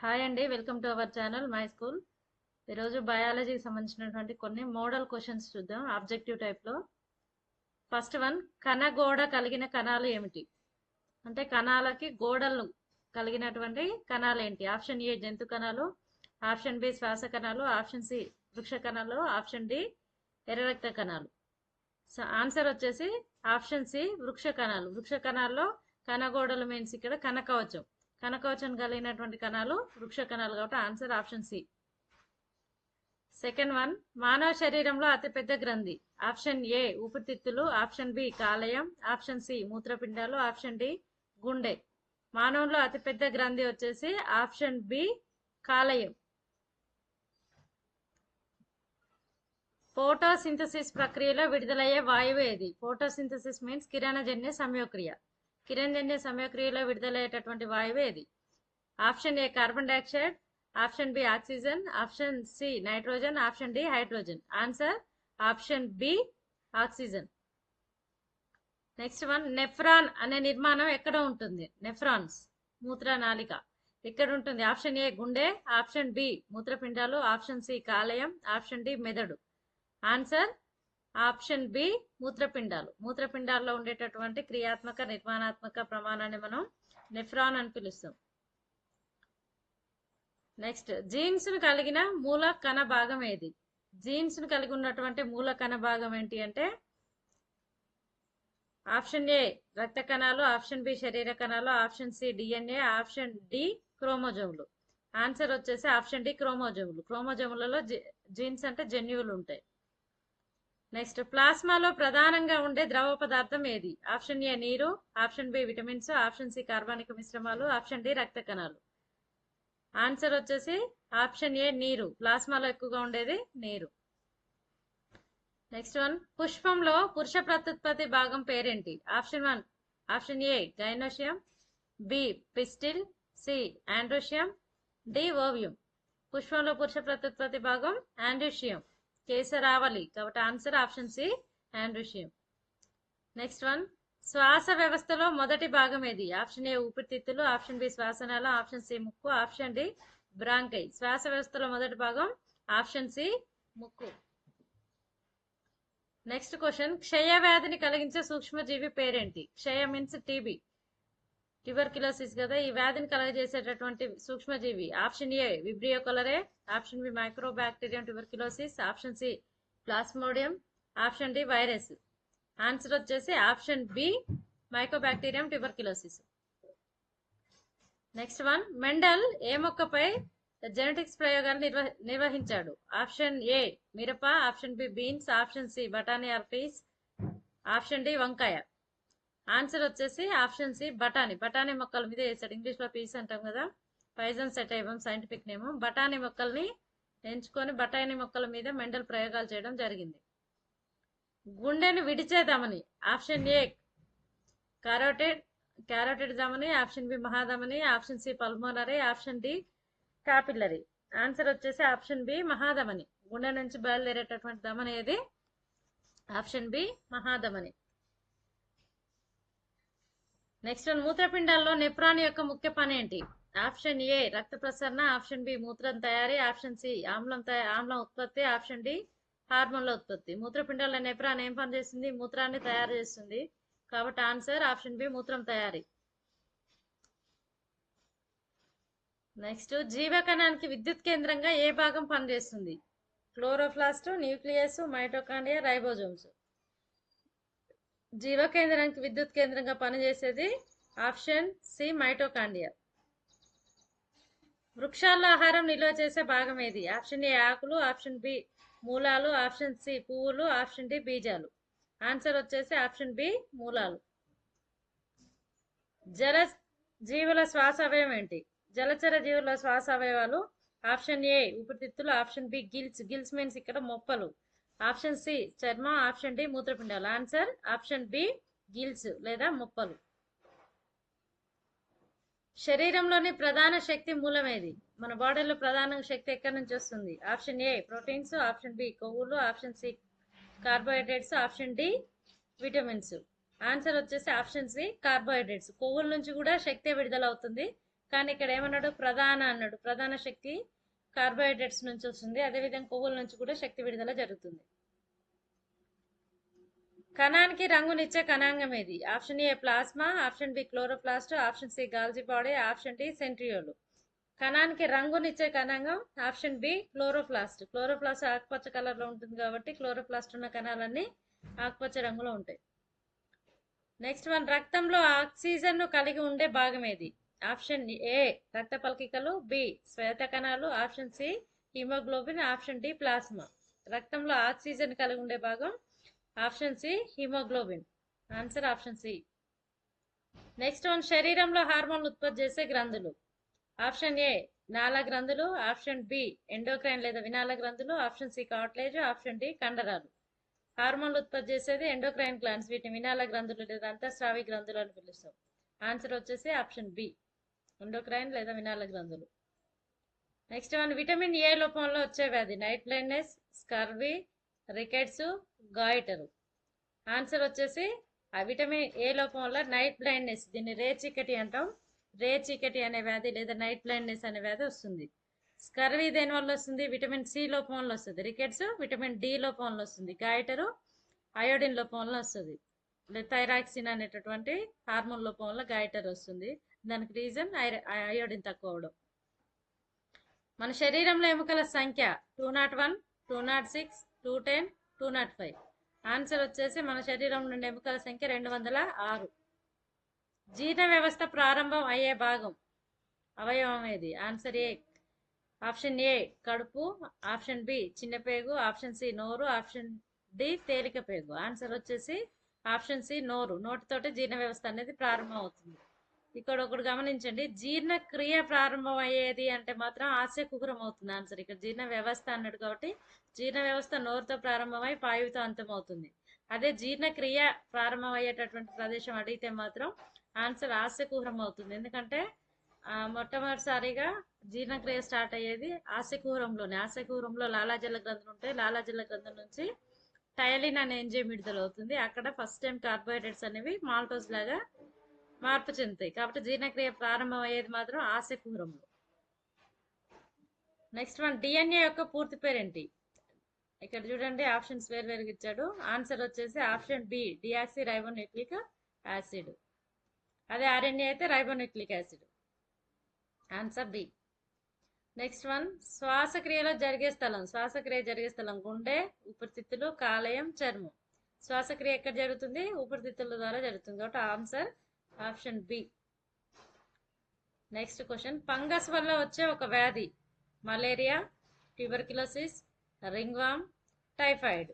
Hi అండి welcome to our channel my school. ఈరోజు బయాలజీకి సంబంధించినటువంటి కొన్ని మోడల్ క్వశ్చన్స్ చూద్దాం ఆబ్జెక్టివ్ టైప్లో ఫస్ట్ వన్ కణ గోడ కలిగిన కణాలు ఏమిటి? అంటే కణాలకి గోడలు కలిగినటువంటి కణాలు ఏంటి? ఆప్షన్ ఏ జంతు కణాలు ఆప్షన్ బి శ్వాస కణాలు ఆప్షన్ సి వృక్ష కణాలు ఆప్షన్ డి ఎర్ర రక్త కణాలు. సో ఆన్సర్ వచ్చేసి ఆప్షన్ సి వృక్ష కణాలు. వృక్ష కణాల్లో కణగోడలు మీన్స్ ఇక్కడ కణ కవచం. కనకవచం కలిగినటువంటి కణాలు వృక్ష కణాలు కాబట్టి answer option C. Second one మానవ శరీరంలో అతిపెద్ద గ్రంథి. ఆప్షన్ ఏ ఊపిరితిత్తులు. ఆప్షన్ బి కాలయం. ఆప్షన్ సి మూత్రపిండాలు. ఆప్షన్ డి గుండె. మానవుల్లో అతిపెద్ద గ్రంథి వచ్చేసి ఆప్షన్ బి కాలయం. ఫోటోసింథసిస్ ప్రక్రియలో విడుదలయ్యే వాయువు ఏది? ఫోటోసింథసిస్ మీన్స్ కిరణజన్య సంయోక్రియ కిరణజన్య సమయక్రియలో విడుదలయ్యేటటువంటి వాయువు ఏది option A carbon dioxide option B oxygen option C nitrogen option D hydrogen. Answer option B oxygen. Next one nephron అనే నిర్మాణం ఎక్కడ ఉంటుంది? నెఫ్రాన్స్ మూత్రనాళిక. ఎక్కడ ఉంటుంది ఆప్షన్ ఏ గుండె ఆప్షన్ బి మూత్రపిండాలు ఆప్షన్ సి కాలేయం ఆప్షన్ డి మెదడు. ఆన్సర్ ఆప్షన్ బి మూత్రపిండాలు. మూత్రపిండాల్లో ఉండేటటువంటి క్రియాత్మక నిర్మాణాత్మక ప్రమాణాన్ని మనం నెఫ్రాన్ అని పిలుస్తాం. నెక్స్ట్ జీన్స్ను కలిగిన మూల కణ భాగం ఏది? జీన్స్ను కలిగి ఉన్నటువంటి మూల కణ భాగం ఏంటి అంటే ఆప్షన్ ఏ రక్త కణాలు ఆప్షన్ బి శరీర కణాలు option C D N A option D క్రోమోజోములు. ఆన్సర్ వచ్చేసి ఆప్షన్ డి క్రోమోజోములు. క్రోమోజోములలో జీన్స్ అంటే జన్యువులు ఉంటాయి. నెక్స్ట్ ప్లాస్మాలో ప్రధానంగా ఉండే ద్రవ పదార్థం ఏది? ఆప్షన్ ఏ నీరు option B vitamins option C కార్బానిక మిశ్రమాలు ఆప్షన్ డి రక్త కణాలు ఆన్సర్ వచ్చేసి ఆప్షన్ ఏ నీరు ప్లాస్మాలో ఎక్కువగా ఉండేది నీరు. నెక్స్ట్ వన్ పుష్పంలో పురుష ప్రత్యుత్పత్తి భాగం పేరేంటి? Option one option A gynoecium B pistil C androecium D ovum పుష్పంలో పురుష ప్రత్యుత్పత్తి భాగం ఆండ్రోషియం. కేసరావళి. కాబట్టి answer option C androecium next one శ్వాస వ్యవస్థలో మొదటి భాగం ఏది? ఆప్షన్ ఏ ఊపిరితిత్తులు. ఆప్షన్ బి శ్వాసనాళ. ఆప్షన్ సి ముక్కు. Option D bronchi. శ్వాస వ్యవస్థలో మొదటి భాగం ఆప్షన్ సి ముక్కు. నెక్స్ట్ క్వశ్చన్ క్షయ వ్యాధిని కలిగించే సూక్ష్మజీవి పేరేంటి? క్షయ మీన్స్ టీబీ ట్యూబర్క్యులోసిస్ కదా ఈ వ్యాధిని కలగజేసేటటువంటి సూక్ష్మజీవి option A vibrio cholerae option B mycobacterium tuberculosis option C plasmodium option D virus. Answer వచ్చేసి option B mycobacterium tuberculosis. Next one Mendel ఏ మొక్కపై జెనెటిక్స్ ప్రయోగాలు నిర్వ నిర్వహించాడు? ఆప్షన్ ఏ మిరప option B beans option C బఠానీ ఆర్ పీస్ ఆప్షన్ డి వంకాయ. Answer వచ్చేసి option C బఠానీ. బఠానీ మొక్కల మీద వేసాడు ఇంగ్లీష్లో పీస్ అంటాం కదా. పైజన్ సెట్ అయ్యాం సైంటిఫిక్ నేమ్ బఠానీ మొక్కల్ని ఎంచుకొని బఠానీ మొక్కల మీద మెండల్ ప్రయోగాలు చేయడం జరిగింది. గుండెను విడిచేదామని ఆప్షన్ ఏ కారోటెడ్ క్యారోటెడ్ ధమని option B మహాధమని option C pulmonary option D capillary answer వచ్చేసి ఆప్షన్ బి మహాధమని గుండె నుంచి బయలుదేరేటటువంటి ధమని ఏది ఆప్షన్ బి మహాధమని నెక్స్ట్ మూత్రపిండాల్లో నెప్రాన్ యొక్క ముఖ్య పని ఏంటి? ఆప్షన్ ఏ రక్త ప్రసరణ. ఆప్షన్ బి మూత్రం తయారీ. ఆప్షన్ సి ఆమ్లం ఆమ్లం ఉత్పత్తి. ఆప్షన్ డి హార్మోన్ల ఉత్పత్తి. మూత్రపిండాల నెప్రాన్ ఏం పని చేస్తుంది మూత్రాన్ని తయారు చేస్తుంది. కాబట్టి ఆన్సర్ ఆప్షన్ బి మూత్రం తయారీ. నెక్స్ట్ జీవకణానికి విద్యుత్ కేంద్రంగా ఏ భాగం పనిచేస్తుంది? క్లోరోఫ్లాస్ట్ న్యూక్లియస్ మైటోకాండియా రైబోజోమ్స్ జీవ కేంద్రానికి విద్యుత్ కేంద్రంగా పనిచేసేది ఆప్షన్ సి మైటోకాండియా వృక్షాల్లో ఆహారం నిల్వ చేసే భాగం ఏది? ఆప్షన్ ఏ ఆకులు ఆప్షన్ బి మూలాలు ఆప్షన్ సి పువ్వులు ఆప్షన్ డి బీజాలు. ఆన్సర్ వచ్చేసి ఆప్షన్ బి మూలాలు. జల జీవుల శ్వాస అవయవం ఏంటి? జలచర జీవుల శ్వాస అవయవాలు ఆప్షన్ ఏ ఊపిరితిత్తులు option B gills. Gills means ఇక్కడ మొప్పలు. ఆప్షన్ సి చర్మం ఆప్షన్ డి మూత్రపిండాలు. ఆన్సర్ ఆప్షన్ బి గిల్స్ లేదా మొప్పలు. శరీరంలోని ప్రధాన శక్తి మూలం ఏది? మన బాడీలో ప్రధాన శక్తి ఎక్కడి నుంచి వస్తుంది? Option A proteins option B కొవ్వులు option C carbohydrates option D vitamins. Answer వచ్చేసి ఆప్షన్ సి కార్బోహైడ్రేట్స్. కొవ్వుల నుంచి కూడా శక్తి విడుదల అవుతుంది కానీ ఇక్కడ ఏమన్నాడు? ప్రధాన అన్నాడు. ప్రధాన శక్తి కార్బోహైడ్రేట్స్ నుంచి వస్తుంది. అదేవిధంగా కొవ్వుల నుంచి కూడా శక్తి విడుదల జరుగుతుంది. కణానికి రంగునిచ్చే కణాంగం ఏది? Option A plasma option B chloroplast option C Golgi body option D సెంట్రియోలు. కణానికి రంగునిచ్చే కణాంగం ఆప్షన్ బి క్లోరోప్లాస్ట్. క్లోరోప్లాస్ట్ ఆకుపచ్చ కలర్లో ఉంటుంది కాబట్టి క్లోరోప్లాస్ట్ ఉన్న కణాలన్నీ ఆకుపచ్చ రంగులో ఉంటాయి. నెక్స్ట్ వన్ రక్తంలో ఆక్సిజన్ను కలిగి ఉండే భాగం ఏది? ఆప్షన్ ఏ రక్త పలకికలు బి శ్వేత కణాలు option C haemoglobin option D plasma. రక్తంలో ఆక్సిజన్ కలిగి ఉండే భాగం option C haemoglobin. Answer option C. Next one శరీరంలో హార్మోన్లు ఉత్పత్తి చేసే గ్రంథులు. ఆప్షన్ ఏ నాళ గ్రంథులు ఆప్షన్ బి ఎండోక్రైన్ లేదా వినాళ గ్రంథులు option C cartilage option D కండరాలు. హార్మోన్లు ఉత్పత్తి చేసేది ఎండోక్రైన్ గ్లాండ్స్ వీటిని వినాళ గ్రంథులు లేదా అంతఃస్రావి గ్రంథులు అని పిలుస్తాం. ఆన్సర్ వచ్చేసి ఆప్షన్ బి. ఎండోక్రైన్ లేదా వినాల గ్రంథులు. నెక్స్ట్ వన్ విటమిన్ ఏ లోపంలో వచ్చే వ్యాధి night blindness scurvy rickets goitre answer వచ్చేసి ఆ విటమిన్ ఏ లోపం వల్ల నైట్ బ్లైండ్నెస్ దీన్ని రే చీకటి అంటాం. రే చీకటి అనే వ్యాధి లేదా నైట్ బ్లైండ్నెస్ అనే వ్యాధి వస్తుంది. స్కర్వీ దేని వల్ల వస్తుంది? విటమిన్ సి లోపం వల్ల వస్తుంది. రికెట్స్ విటమిన్ డి లోపం వల్ల వస్తుంది. గాయటరు అయోడిన్ లోపం వల్ల వస్తుంది థైరాక్సిన్ అనేటటువంటి హార్మోన్ లోపం వల్ల గాయటర్ వస్తుంది. దానికి రీజన్ అయోడిన్ తక్కువ అవడం. మన శరీరంలో ఎముకల సంఖ్య two nought one two nought six two ten two nought five. Answer వచ్చేసి మన శరీరం నుండి ఎముకల సంఖ్య రెండు వందల ఆరు. జీర్ణ వ్యవస్థ ప్రారంభం అయ్యే భాగం అవయవం ఏది? Answer A. ఆప్షన్ ఏ కడుపు. ఆప్షన్ బి చిన్న పేగు. ఆప్షన్ సి నోరు. ఆప్షన్ డి తేలిక పేగు. ఆన్సర్ వచ్చేసి ఆప్షన్ సి నోరు. నోటితోటి జీర్ణ వ్యవస్థ అనేది ప్రారంభం అవుతుంది. ఇక్కడ ఒకటి గమనించండి. జీర్ణక్రియ ప్రారంభం అయ్యేది అంటే మాత్రం ఆశయ కుహరం అవుతుంది. ఆన్సర్ ఇక్కడ జీర్ణ వ్యవస్థ అన్నాడు కాబట్టి జీర్ణ వ్యవస్థ నోరుతో ప్రారంభమై పాయువుతో అంతమవుతుంది అదే జీర్ణక్రియ ప్రారంభం అయ్యేటటువంటి ప్రదేశం అడిగితే మాత్రం ఆన్సర్ ఆశకుహరం అవుతుంది. ఎందుకంటే మొట్టమొదటిసారిగా జీర్ణక్రియ స్టార్ట్ అయ్యేది ఆశకుహరంలోనే ఆశకుహరంలో లాలాజల గ్రంథం ఉంటే లాలాజల గ్రంథం నుంచి టయలిన్ అనే ఎంజైమ్ విడుదల అవుతుంది అక్కడ ఫస్ట్ టైం కార్బోహైడ్రేట్స్ అనేవి మాల్టోస్ లాగా మార్పు చెందుతాయి. కాబట్టి జీర్ణక్రియ ప్రారంభం అయ్యేది మాత్రం ఆశకుహరంలో నెక్స్ట్ వన్ డిఎన్ఏ యొక్క పూర్తి పేరేంటి? ఇక్కడ చూడండి ఆప్షన్స్ వేరు వేరుగా ఇచ్చాడు. ఆన్సర్ వచ్చేసి option B deoxyribonucleic acid అదే ఆర్ఎన్ఏ అయితే ribonucleic acid answer B next one శ్వాసక్రియలో జరిగే స్థలం. శ్వాసక్రియ జరిగే స్థలం గుండె ఉపరితిత్తులు కాలేయం చర్మం. శ్వాసక్రియ ఎక్కడ జరుగుతుంది? ఉపరితిత్తుల ద్వారా జరుగుతుంది. కాబట్టి answer option B. Next question. Fungus వల్ల వచ్చే ఒక వ్యాధి malaria tuberculosis ringworm typhoid.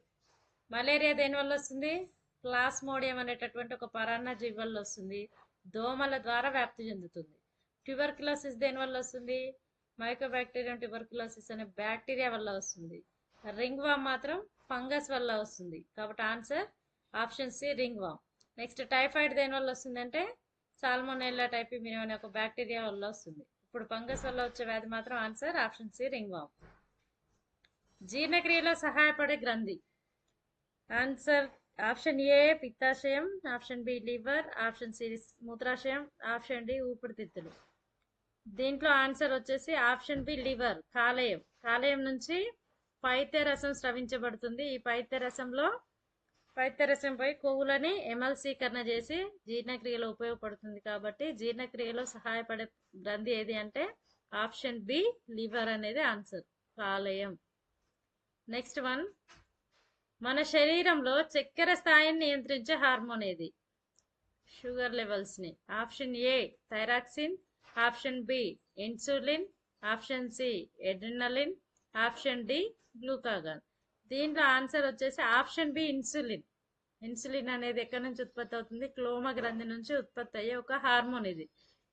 Malaria దేనివల్ల వస్తుంది? ప్లాస్మోడియం అనేటటువంటి ఒక పరాన్న జీవి వల్ల వస్తుంది. దోమల ద్వారా వ్యాప్తి చెందుతుంది. ట్యూబర్క్యులోసిస్ దేనివల్ల వస్తుంది వస్తుంది? మైకోబాక్టీరియం ట్యూబర్క్యులోసిస్ అనే బ్యాక్టీరియా వల్ల వస్తుంది. రింగ్ వామ్ మాత్రం ఫంగస్ వల్ల వస్తుంది. కాబట్టి answer option C ringworm next typhoid దేని వల్ల వస్తుందంటే సాల్మోనెల్లా టైప్ టైపిమినియం అనే ఒక బ్యాక్టీరియా వల్ల వస్తుంది. ఇప్పుడు ఫంగస్ వల్ల వచ్చే వ్యాధి మాత్రం answer option C ringworm జీర్ణక్రియలో సహాయపడే గ్రంథి. Answer option A పిత్తాశయం option B liver option C మూత్రాశయం option D ఊపిరితిత్తులు. దీంట్లో ఆన్సర్ వచ్చేసి ఆప్షన్ బి లివర్ కాలేయం. కాలేయం నుంచి పైత్య రసం స్రవించబడుతుంది. ఈ పైత్య రసంలో పైత్యరసం పైత్యరసంపై కొవ్వులని ఎమల్సీకరణ చేసి జీర్ణక్రియలో ఉపయోగపడుతుంది కాబట్టి జీర్ణక్రియలో సహాయపడే గ్రంథి ఏది అంటే ఆప్షన్ బి లివర్ అనేది ఆన్సర్ కాలేయం నెక్స్ట్ వన్ మన శరీరంలో చక్కెర స్థాయిని నియంత్రించే హార్మోన్ ఏది? షుగర్ లెవెల్స్ని. Option A thyroxine. Option B insulin. Option C adrenaline. Option D glucagon. దీంట్లో ఆన్సర్ వచ్చేసి ఆప్షన్ బి ఇన్సులిన్. ఇన్సులిన్ అనేది ఎక్కడి నుంచి ఉత్పత్తి అవుతుంది? క్లోమ గ్రంథి నుంచి ఉత్పత్తి అయ్యే ఒక హార్మోన్ ఇది.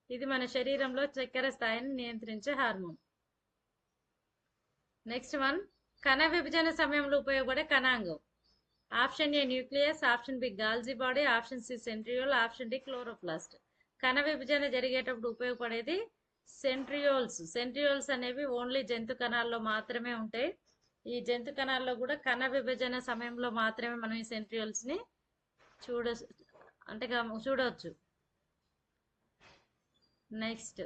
ఇది మన శరీరంలో చక్కెర స్థాయిని నియంత్రించే హార్మోన్. నెక్స్ట్ వన్ కణ విభజన సమయంలో ఉపయోగపడే కణాంగం. Option A nucleus option B Golgi body option C centriole option D chloroplast. కణ విభజన జరిగేటప్పుడు ఉపయోగపడేది సెంట్రియోల్స్. సెంట్రియోల్స్ అనేవి ఓన్లీ జంతు కణాల్లో మాత్రమే ఉంటాయి ఈ జంతు కణాల్లో కూడా కణ విభజన సమయంలో మాత్రమే మనం ఈ సెంట్రియోల్స్ని చూడ అంటే చూడవచ్చు. నెక్స్ట్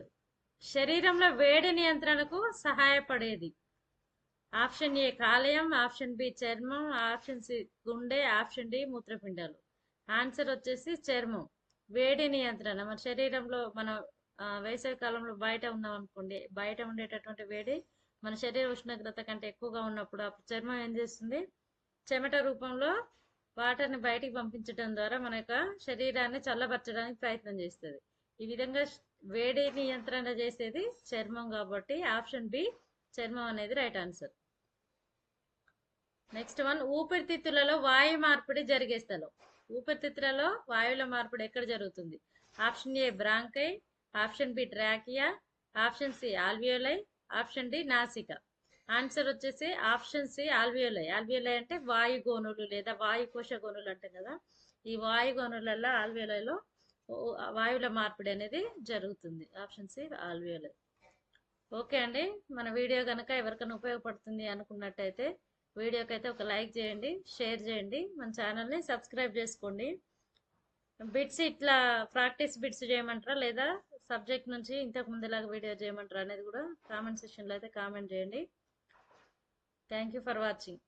శరీరంలో వేడి నియంత్రణకు సహాయపడేది. ఆప్షన్ ఏ కాలేయం ఆప్షన్ బి చర్మం ఆప్షన్ సి గుండె ఆప్షన్ డి మూత్రపిండాలు. ఆన్సర్ వచ్చేసి చర్మం వేడి నియంత్రణ. మన శరీరంలో మన వేసవి కాలంలో బయట ఉన్నాం అనుకోండి బయట ఉండేటటువంటి వేడి మన శరీర ఉష్ణోగ్రత కంటే ఎక్కువగా ఉన్నప్పుడు అప్పుడు చర్మం ఏం చేస్తుంది? చెమట రూపంలో వాటర్ని బయటికి పంపించడం ద్వారా మన యొక్క శరీరాన్ని చల్లబరచడానికి ప్రయత్నం చేస్తుంది. ఈ విధంగా వేడి నియంత్రణ చేసేది చర్మం కాబట్టి ఆప్షన్ బి చర్మం అనేది రైట్ ఆన్సర్. నెక్స్ట్ వన్ ఊపిరితిత్తులలో వాయు మార్పిడి జరిగే స్థలం. ఊపిరితిత్తులలో వాయువుల మార్పిడి ఎక్కడ జరుగుతుంది? Option A bronchi option B trachea option C alveoli option D నాసిక. ఆన్సర్ వచ్చేసి ఆప్షన్ సి ఆల్వియోలై. ఆల్వియోలై అంటే వాయు గోనులు లేదా వాయు కోశ గోనులు అంటాం కదా. ఈ వాయు గోనులలో ఆల్వియోలైలో వాయువుల మార్పిడి అనేది జరుగుతుంది. Option C alveoli. ఓకే అండి. మన వీడియో కనుక ఎవరికైనా ఉపయోగపడుతుంది అనుకున్నట్టయితే వీడియోకి అయితే ఒక లైక్ చేయండి షేర్ చేయండి. మన ఛానల్ని సబ్స్క్రైబ్ చేసుకోండి. బిట్స్ ఇట్లా ప్రాక్టీస్ బిట్స్ చేయమంటారా లేదా సబ్జెక్ట్ నుంచి ఇంతకు ముందులాగా వీడియో చేయమంటారు అనేది కూడా కామెంట్ సెక్షన్లో అయితే కామెంట్ చేయండి. Thank you for watching